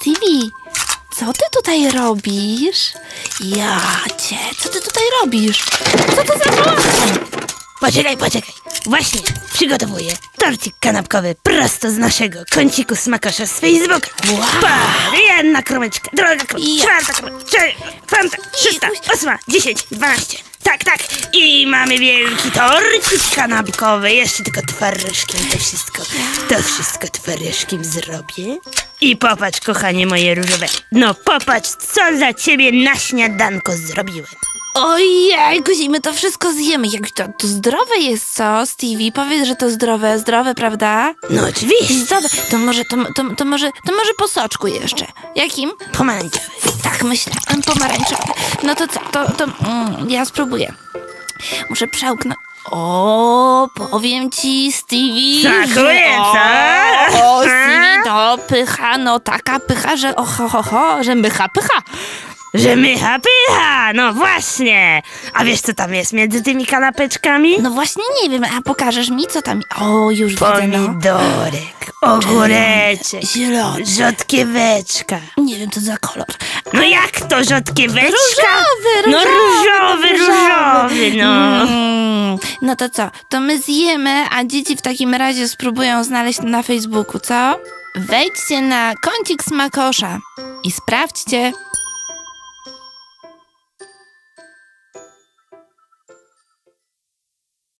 Stevie, co ty tutaj robisz? Ja cię, co ty tutaj robisz? Co to za wołanie? Poczekaj, poczekaj. Właśnie przygotowuję torcik kanapkowy prosto z naszego kąciku smakosza z Facebooka. Wow. Pa, jedna kromeczka, druga kromeczka, czwarta kromeczka, czwarta, szósta, ósma, dziesięć, dwanaście. Tak, tak. I mamy wielki torcik kanapkowy. Jeszcze tylko twaryżkiem to wszystko. To wszystko twaryżkiem zrobię. I popatrz, kochanie moje różowe. No popatrz, co za ciebie na śniadanko zrobiłem. Ojej, my to wszystko zjemy. Jak to, to zdrowe jest, co? Stevie, powiedz, że to zdrowe, zdrowe, prawda? No oczywiście. Zdrowe. To może, to, to, to może, to może po soczku jeszcze. Jakim? Pomarańczowy. Tak, myślę, pomarańczowy. No to co, to, to mm, ja spróbuję. Muszę przełknąć. O, powiem ci, Stevie. Smakuje, że- co? O, pycha, no taka pycha, że o, ho, ho, że mycha, pycha. Że mycha pycha, no właśnie. A wiesz co tam jest między tymi kanapeczkami? No właśnie nie wiem, a pokażesz mi, co tam... O, już widzę, no. Pomidorek, ogóreczek, Zielony. rzodkieweczka. Nie wiem, co za kolor. No jak to rzodkieweczka? Różowy, No różowy, różowy, no. Mm, no to co? To my zjemy, a dzieci w takim razie spróbują znaleźć na Facebooku, co? Wejdźcie na kącik smakosza i sprawdźcie,